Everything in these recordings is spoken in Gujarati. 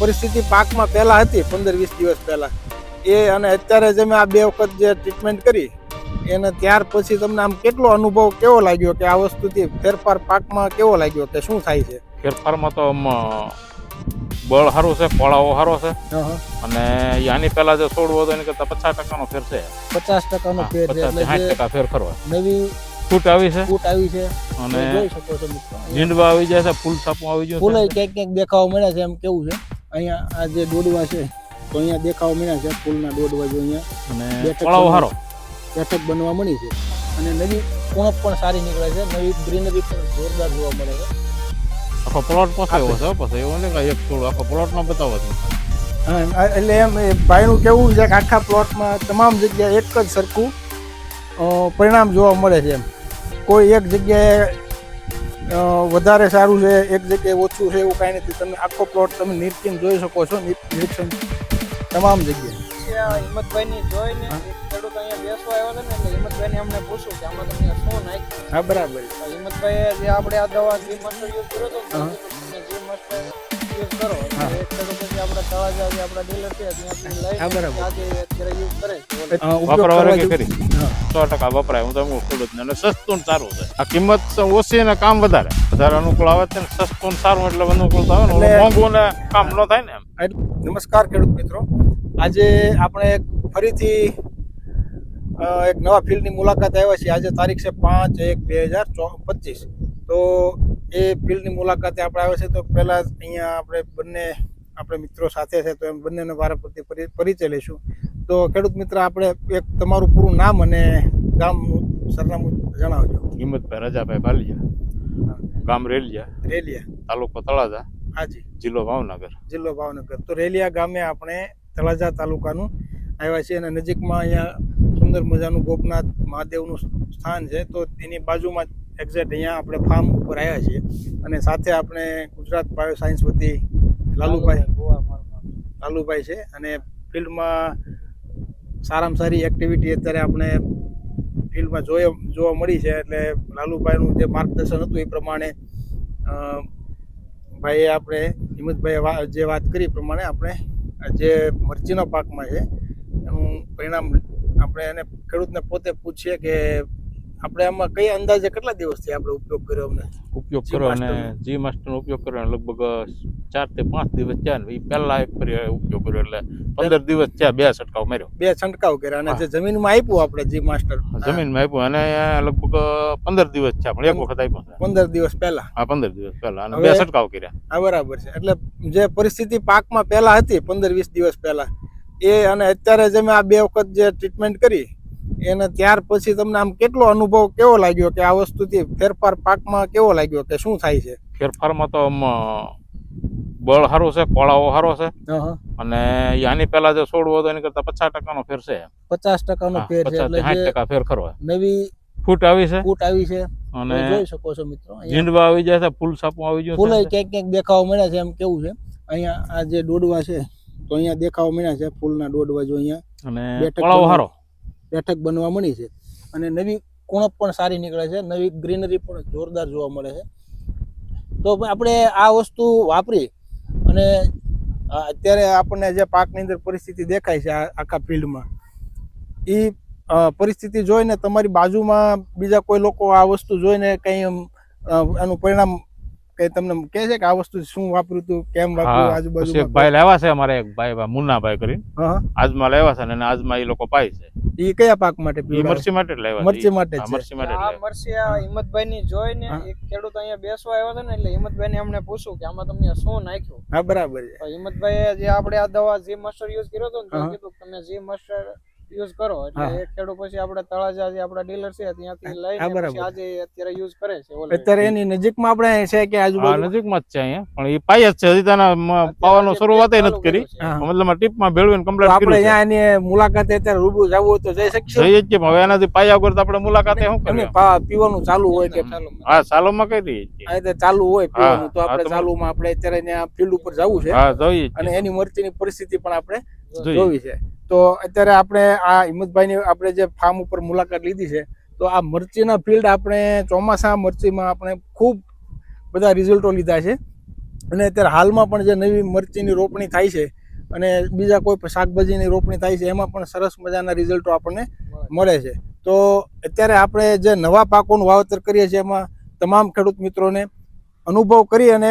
પરિસ્થિતિ પાકમાં પહેલા હતી પંદર વીસ દિવસ પહેલા. એ અને અત્યારે જે મેં આ બે વખત જે ટ્રીટમેન્ટ કરી એને ત્યાર પછી તમને આમ કેટલો અનુભવ કેવો લાગ્યો કે આ વસ્તુથી ફેરફાર પાકમાં કેવો લાગ્યો કે શું થાય છે? ફેરફારમાં તો આમ, બળ સારું છે કોળાઓ સારો છે. અને આની પહેલા જે છોડવો હતો એની કરતા પચાસ ટકાનો ફેર છે. પચાસ ટકાનો ફેર સાઠ ટકા ફેર ખરો. નવી ફૂટ આવી છે. ફૂટ આવી છે. અને જોઈ શકો છો મિત્રો. ઝીંડવા આવી જાય છે ફૂલ સાપો આવી જાય ફૂલ ક્યાંક ક્યાંક દેખાવા મળે છે એમ કેવું છે? અહીંયા આ જે દોડવા છે તો અહીંયા દેખાવ મળ્યા છે ફૂલના દોડવા જો અહીંયા. અને બેઠક સારો બેઠક બનવા મળી છે. અને નવી ઉણપ પણ સારી નીકળે છે. નવી ગ્રીનરી પણ જોરદાર જોવા મળે છે. આખો પ્લોટ પસાયો છે પછી એવું નહીં કે એક છોડ આખો પ્લોટ નો બતાવો છે હા, એટલે એમ એ ભાઈનું કેવું છે કે આખા પ્લોટમાં તમામ જગ્યાએ એક જ સરખું પરિણામ જોવા મળે છે એમ. કોઈ એક જગ્યાએ વધારે સારું છે એક જગ્યાએ ઓછું છે એવું કાંઈ નથી. તમે આખો પ્લોટ તમે નિરીક્ષણ જોઈ શકો છો નિરીક્ષણ તમામ જગ્યાએ. હિંમતભાઈ ની જોઈને ખેડૂત અહીંયા બેસવા આવ્યો હતો ને એટલે હિંમતભાઈ ને અમને પૂછ્યું કે આમાં તમે શું નાખ્યું? હા બરાબર. હિંમતભાઈએ જે આપણે આ દવા જે મસ્ટર યુઝ કર્યો હતો જે મસ્ટર યુઝ કરો એટલે એક ખેડૂત પછી આપણે તળાજા જે આપણા ડીલર છે ત્યાંથી લઈને હા, બરાબર. અત્યારે યુઝ કરે છે ઓલે. અ, ઉપયોગ વાપરવા કે જેવું- સો ટકા વપરાય. હું તમને એમ ખેડૂત અને સસ્તું સારું છે. આ કિંમત ઓછી અને કામ વધારે. વધારે અનુકૂળ આવે છે ને સસ્તું સારું એટલે અનુકૂળ આવે ને. મોંઘું ને કામ ન થાય ને નમસ્કાર ખેડૂત મિત્રો. આજે આપણે એક ફરીથી એક નવા ફિલ્ડની મુલાકાત આવ્યા છીએ. આજે તારીખ છે પાંચ એક બે હજાર પચીસ. તો એ ફિલ્ડની મુલાકાતે આપણે આવ્યા છે તો પહેલાં અહીંયા આપણે બંને આપણે મિત્રો સાથે છે તો એમ બંનેને વારાફરતી પરિચય લઈશું. તો ખેડૂત મિત્ર આપણે એક તમારું પૂરું નામ અને ગામનું સરનામું જણાવજો. હિંમતભાઈ રજાભાઈ બાલિયા ગામ રેલિયા. રેલિયા. તાલુકો તળાજા. હાજી. જિલ્લો ભાવનગર. જિલ્લો ભાવનગર. તો રેલિયા ગામે આપણે તળાજા તાલુકાનું આવ્યા છીએ અને નજીકમાં અહીંયા સુંદર મજાનું ગોપનાથ મહાદેવનું સ્થાન છે. તો તેની બાજુમાં એક્ઝેક્ટ અહીંયા આપણે ફાર્મ ઉપર આવ્યા છીએ. અને સાથે આપણે ગુજરાત બાયો સાયન્સ વતી લાલુભાઈ. લાલુભાઈ છે અને ફિલ્ડમાં સારામાં સારી એક્ટિવિટી અત્યારે આપણે ફિલ્ડમાં જોય જોવા મળી છે એટલે લાલુભાઈનું જે માર્ગદર્શન હતું એ પ્રમાણે ભાઈએ આપણે હિંમતભાઈએ વા- જે વાત કરી એ પ્રમાણે આપણે જે મરચીના પાકમાં છે એનું પરિણામ આપણે એને ખેડૂતને પોતે પૂછીએ કે આપણે આમાં કઈ અંદાજે કેટલા દિવસથી આપણે ઉપયોગ કર્યો અમને? ઉપયોગ કર્યો અને. જી માસ્ટરનો ઉપયોગ કર્યો લગભગ ચારથી પાંચ દિવસ થયા ને એ પહેલા એક ફરી ઉપયોગ કર્યો એટલે પંદર દિવસ થયા બે છંટકાવ માર્યો બે છંટકાવ કર્યા અને જે જમીનમાં આપ્યું આપણે જી માસ્ટર જમીનમાં આપ્યું અને લગભગ પંદર દિવસ થયા પણ એક વખત આપ્યો પંદર દિવસ પહેલા. હા પંદર દિવસ પહેલા અને બે છંટકાવ કર્યા. હા બરાબર છે. એટલે જે પરિસ્થિતિ પાકમાં પહેલા હતી પંદર વીસ દિવસ પહેલા એ અને અત્યારે જે મેં આ બે વખત જે ટ્રીટમેન્ટ કરી એને ત્યાર પછી તમને આમ કેટલો અનુભવ કેવો લાગ્યો કે આ વસ્તુથી ફેરફાર પાકમાં કેવો લાગ્યો કે શું થાય છે? ફેરફારમાં તો આમ બળ સારું છે કોળાઓ સારો છે. અને આની પહેલા જે છોડવો હતો એની કરતા પચાસ ટકાનો ફેર છે. પચાસ ટકાનો નો ફેર છે એટલે સાઠ ટકા ફેર ખરો. નવી ફૂટ આવી છે. ફૂટ આવી છે. અને જોઈ શકો છો મિત્રો જીંડવા આવી જાય છે ફૂલ સાપું આવી ગયું ફૂલ ક્યાંક ક્યાંક દેખાવા મળ્યા છે એમ કેવું છે? અહીંયા આ જે દોડવા છે તો અહીંયા દેખાવા મળ્યા છે ફૂલના દોડવા જો અહીંયા. અને કોળાઓ સારો. બેઠક બનવા મળી છે. અને નવી કુણપ પણ સારી નીકળે છે. નવી ગ્રીનરી પણ જોરદાર જોવા મળે છે. તો આપણે આ વસ્તુ વાપરી અને અત્યારે આપણને જે પાકની અંદર પરિસ્થિતિ દેખાય છે આખા ફિલ્ડમાં, એ પરિસ્થિતિ જોઈને તમારી બાજુમાં બીજા કોઈ લોકો આ વસ્તુ જોઈને કંઈ એનું પરિણામ તમને કે છે કે આ વસ્તુ શું વાપર્યું હતું કેમ વાપર્યું આજુબાજુ એક ભાઈ લાવ્યા છે અમારે એક ભાઈ ભાઈ મુન્નાભાઈ કરીને. આજમાં લાવ્યા છે અને આજમાં એ લોકો પાય છે. એ કયા પાક માટે મરસી મરચી માટે લાવ્યા છે મરચી માટે જ મરચી માટે આ. મરસી આ હિંમતભાઈ ની જોઈને. એક ખેડૂત અહીંયા બેસવા આવ્યો હતો ને એટલે હિંમતભાઈ ને અમને પૂછ્યું કે આમાં તમને શું નાખ્યું? હા બરાબર છે. હિંમતભાઈ જે આપણે આ દવા જે મસ્ટર યુઝ કર્યો હતો ને કીધું તમે જે મસ્ટર યુઝ કરો એટલે ખેડૂત પછી આપણે તળાજા જે આપણા ડીલર છે ત્યાંથી લઈને પછી આજે અત્યારે યુઝ કરે છે અત્યારે એની નજીકમાં આપણે છે કે આજુબાજુ? નજીકમાં જ છે અહીંયા. પણ એ પાય જ છે. હજી તેના પાવાનો શરૂઆત નથી કરી. મતલબ ટીપમાં ભેળવીને કમ્પ્લીટ આપણે અહીંયા એની મુલાકાતે અત્યારે રૂબરૂ જવું હોય તો જઈ શકીએ? જઈએ કે હવે એનાથી પાયા વગર તો આપણે મુલાકાતે શું કરીએ પીવાનું ચાલુ હોય કે હા સાલોમાં કઈ રહીએ છીએ. ચાલુ હોય પીવાનું. તો આપણે ચાલુમાં આપણે અત્યારે ફિલ્ડ ઉપર જવું છે. હા જોઈએ જ અને. એની મરચીની પરિસ્થિતિ પણ આપણે જોવી છે. તો અત્યારે આપણે આ હિંમતભાઈની આપણે જે ફાર્મ ઉપર મુલાકાત લીધી છે તો આ મરચીના ફિલ્ડ આપણે ચોમાસા મરચીમાં આપણે ખૂબ બધા રિઝલ્ટો લીધા છે. અને અત્યારે હાલમાં પણ જે નવી મરચીની રોપણી થાય છે અને બીજા કોઈ શાકભાજીની રોપણી થાય છે એમાં પણ સરસ મજાના રિઝલ્ટો આપણને મળે છે. તો અત્યારે આપણે જે નવા પાકોનું વાવેતર કરીએ છીએ એમાં તમામ ખેડૂત મિત્રોને અનુભવ કરી અને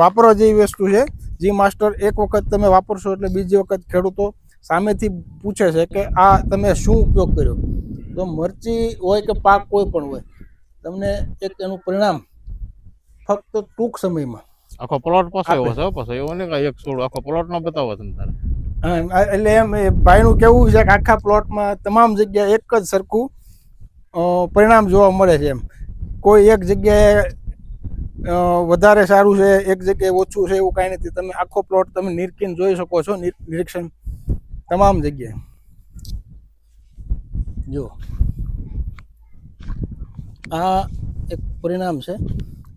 વાપરવા જેવી વસ્તુ છે. જી માસ્ટર એક વખત તમે વાપરશો એટલે બીજી વખત ખેડૂતો સામેથી પૂછે છે કે આ તમે શું ઉપયોગ કર્યો? તો મરચી હોય કે પાક કોઈ પણ હોય તમને એક એનું પરિણામ ફક્ત ટૂંક સમયમાં આખો પ્લોટ પાસે એવો આપે. છે હો પાછો એવો નહીં એક છોડ આખો પ્લોટ નો બતાવો તમે તારે. હા, એટલે એમ એ ભાઈનું કેવું છે કે આખા પ્લોટમાં તમામ જગ્યાએ એક જ સરખું પરિણામ જોવા મળે છે એમ. કોઈ એક જગ્યાએ વધારે સારું છે, એક જગ્યાએ ઓછું છે એવું કાંઈ નથી. તમે આખો પ્લોટ તમે નિરખીને જોઈ શકો છો, નિર- નિરીક્ષણ તમામ જગ્યાએ. જો આ એક પરિણામ છે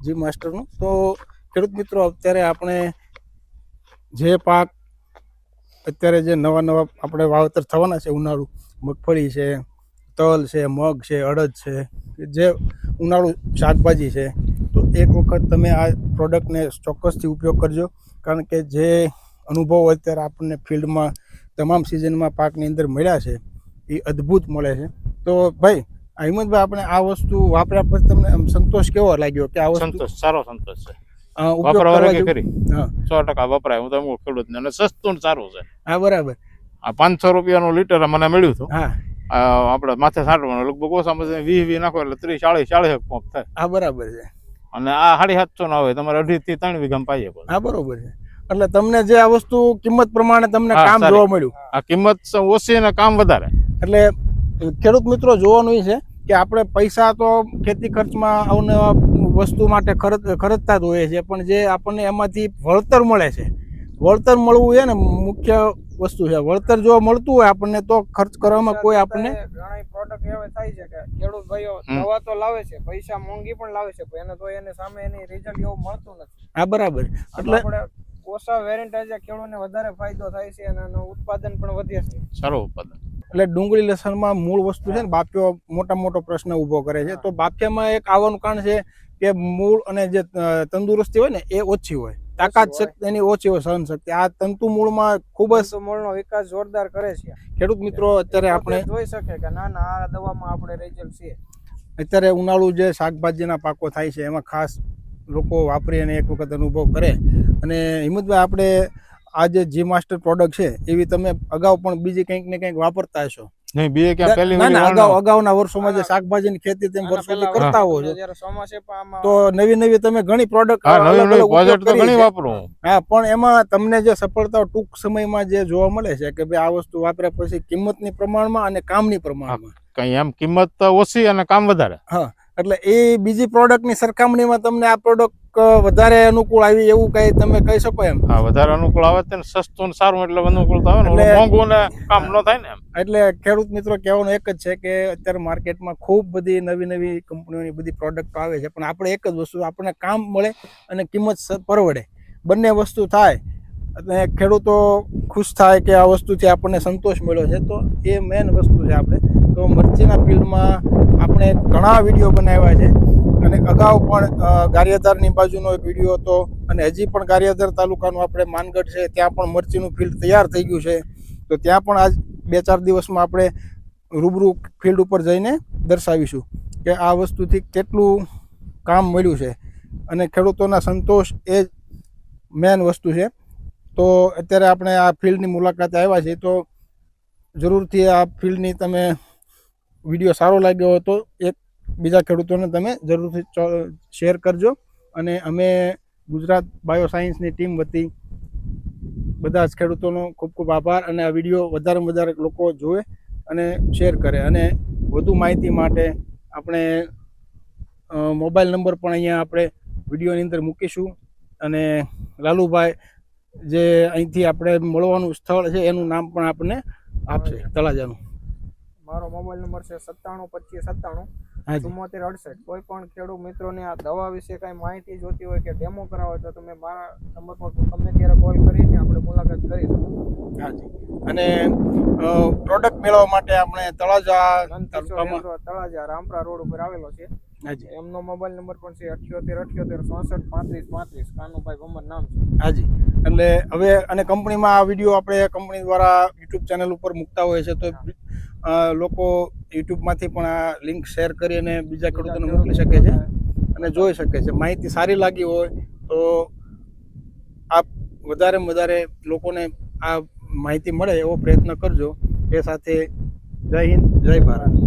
જી માસ્ટરનું. તો ખેડૂત મિત્રો, અત્યારે આપણે જે પાક, અત્યારે જે નવા નવા આપણે વાવેતર થવાના છે, ઉનાળુ, મગફળી છે, તલ છે, મગ છે, અડદ છે, જે ઉનાળુ શાકભાજી છે એક વખત તમે આ પ્રોડક્ટને ચોક્કસથી ઉપયોગ કરજો. કારણ કે જે અનુભવ અત્યારે આપણને ફિલ્ડમાં તમામ સિઝનમાં પાકની અંદર મળ્યા છે એ અદ્ભુત મળે છે. તો ભાઈ હિંમતભાઈ આપણે આ વસ્તુ વાપર્યા પછી તમને આમ સંતોષ કેવો લાગ્યો કે આ વસ્તુ સંતોષ સારો સંતોષ છે. સો ટકા વપરાય. હું તો ખેડૂતને અને સસ્તું ને સારું છે. હા બરાબર. આ પાંચસો રૂપિયાનું લીટર મને મળ્યું હતું. હા. આપણે માથે સાંટવાનું. લગભગ ઓછામાં વીસ વીસ નાખો એટલે ત્રીસ ચાળીસ ચાળીસ પંપ થાય. હા બરાબર છે. અને આ સાડી સાતસો ના હોય તમારે અઢી થી ત્રણ વીઘામાં પાઈએ પણ હા બરોબર છે. એટલે તમને જે આ વસ્તુ કિંમત પ્રમાણે તમને કામ જોવા મળ્યું. આ કિંમત ઓછી અને કામ વધારે. એટલે ખેડૂત મિત્રો જોવાનું એ છે કે આપણે પૈસા તો ખેતી ખર્ચમાં અવનવા વસ્તુ માટે ખર્ચ ખર્ચતા જ હોઈએ છીએ પણ જે આપણને એમાંથી વળતર મળે છે વળતર મળવું એ ને મુખ્ય વસ્તુ છે. વળતર જો મળતું હોય આપણને તો ખર્ચ કરવામાં કોઈ આપણને ઘણા પ્રોડક્ટ એવા થાય છે કે ખેડૂત ભાઈઓ દવા તો લાવે છે પૈસા મોંઘી પણ લાવે છે પણ એને તો એને સામે એની રિઝલ્ટ એવું મળતું નથી. હા બરાબર. એટલે વેરિયન્ટ છે ખેડૂતને વધારે ફાયદો થાય છે અને એનું ઉત્પાદન પણ વધે છે. સારું ઉત્પાદન. એટલે ડુંગળી લસણમાં મૂળ વસ્તુ છે ને બાફ્યો મોટા મોટો પ્રશ્ન ઊભો કરે છે. તો બાફિયામાં એક આવવાનું કારણ છે કે મૂળ અને જે તંદુરસ્તી હોય ને એ ઓછી હોય. તાકાત. શક્તિ એની ઓછી હોય સહન શક્તિ. આ તંતુ મૂળમાં ખૂબ જ મૂળનો વિકાસ જોરદાર કરે છે. ખેડૂત મિત્રો અત્યારે આપણે જોઈ શકે કે ના ના આ દવામાં આપણે રિઝલ્ટ છે અત્યારે ઉનાળુ જે શાકભાજીના પાકો થાય છે એમાં ખાસ લોકો વાપરી અને એક વખત અનુભવ કરે. અને હિંમતભાઈ આપણે આ જે જી માસ્ટર પ્રોડક્ટ છે એવી તમે અગાઉ પણ બીજી કંઈક ને કંઈક વાપરતા હશો. નહીં બે ક્યાં પહેલી ના ના અગાઉ અગાઉના વર્ષોમાં જે. શાકભાજીની ખેતી તેમ વર્ષોથી કરતા હો તો નવી નવી તમે ઘણી પ્રોડક્ટ પ્રોજેક્ટ તો ઘણી વાપરો. હા પણ એમાં તમને જે સફળતા ટૂંક સમયમાં જે જોવા મળે છે કે ભાઈ આ વસ્તુ વાપર્યા પછી કિંમતની પ્રમાણમાં અને કામની પ્રમાણમાં. કઈ એમ કિંમત ઓછી અને કામ વધારે. હા એટલે એ બીજી પ્રોડક્ટની સરખામણીમાં તમને આ પ્રોડક્ટ વધારે અનુકૂળ આવી એવું કઈ તમે કહી શકો એમ? હા વધારે અનુકૂળ આવે છે ને સસ્તું ને સારું એટલે અનુકૂળતા આવે ને. મોંઘું ને કામ ન થાય ને એટલે ખેડૂત મિત્રો કહેવાનું એક જ છે કે અત્યારે માર્કેટમાં ખૂબ બધી નવી નવી કંપનીઓની બધી પ્રોડક્ટ આવે છે. પણ આપણે એક જ વસ્તુ આપણને કામ મળે અને કિંમત પરવડે. બંને વસ્તુ થાય અને ખેડૂતો ખુશ થાય કે આ વસ્તુથી આપણને સંતોષ મળ્યો છે. તો એ મેન વસ્તુ છે આપણે. તો મરચીના ફિલ્ડમાં આપણે ઘણા વીડિયો બનાવ્યા છે. અને અગાઉ પણ ગારિયાધારની બાજુનો એક વીડિયો હતો અને હજી પણ ગારિયાધાર તાલુકાનું આપણે માનગઢ છે, ત્યાં પણ મરચીનું ફિલ્ડ તૈયાર થઈ ગયું છે. તો ત્યાં પણ આજ બે ચાર દિવસમાં આપણે રૂબરૂ ફિલ્ડ ઉપર જઈને દર્શાવીશું કે આ વસ્તુથી કેટલું કામ મળ્યું છે. અને ખેડૂતોના સંતોષ એ મેન વસ્તુ છે. તો અત્યારે આપણે આ ફિલ્ડની મુલાકાતે આવ્યા છીએ, તો જરૂરથી આ ફિલ્ડની તમે વીડિયો સારો લાગ્યો હોય તો એક બીજા ખેડૂતોને તમે જરૂરથી શેર કરજો. અને અમે ગુજરાત બાયો સાયન્સની ટીમ વતી બધા જ ખેડૂતોનો ખૂબ ખૂબ આભાર. અને આ વીડિયો વધારેમાં વધારે લોકો જોવે અને શેર કરે. અને વધુ માહિતી માટે આપણે મોબાઈલ નંબર પણ અહીંયા આપણે વિડીયોની અંદર મૂકીશું. અને લાલુભાઈ જે અહીંથી આપણે મળવાનું સ્થળ છે, એનું નામ પણ આપણને આપશે, તળાજાનું. મારો મોબાઈલ નંબર છે સત્તાણું પચીસ સત્તાણું. ચુમ્મોતેર અડસઠ કોઈ પણ ખેડૂત મિત્રોને આ દવા વિશે કાંઈ માહિતી જોતી હોય કે ડેમો કરાવો તો તમે મારા નંબર પર તમને ત્યારે કોલ કરીને આપણે મુલાકાત કરીશું. હાજી. અને પ્રોડક્ટ મેળવવા માટે આપણે તળાજા તળાજા રામપરા રોડ ઉપર આવેલો છે. હાજી. એમનો મોબાઈલ નંબર પણ છે અઠ્યોતેર અઠ્યોતેર ચોસઠ પાંત્રીસ પાંત્રીસ. કાનુભાઈ ભમર નામ છે. હાજી. એટલે હવે અને કંપનીમાં આ વીડિયો આપણે કંપની દ્વારા યુટ્યુબ ચેનલ ઉપર મૂકતા હોય છે તો લોકો યુટ્યુબમાંથી પણ આ લિંક શેર કરી અને બીજા ખેડૂતોને મોકલી શકે છે અને જોઈ શકે છે. માહિતી સારી લાગી હોય તો આપ વધારેમાં વધારે લોકોને આ માહિતી મળે એવો પ્રયત્ન કરજો. એ સાથે જય હિન્દ જય ભારત.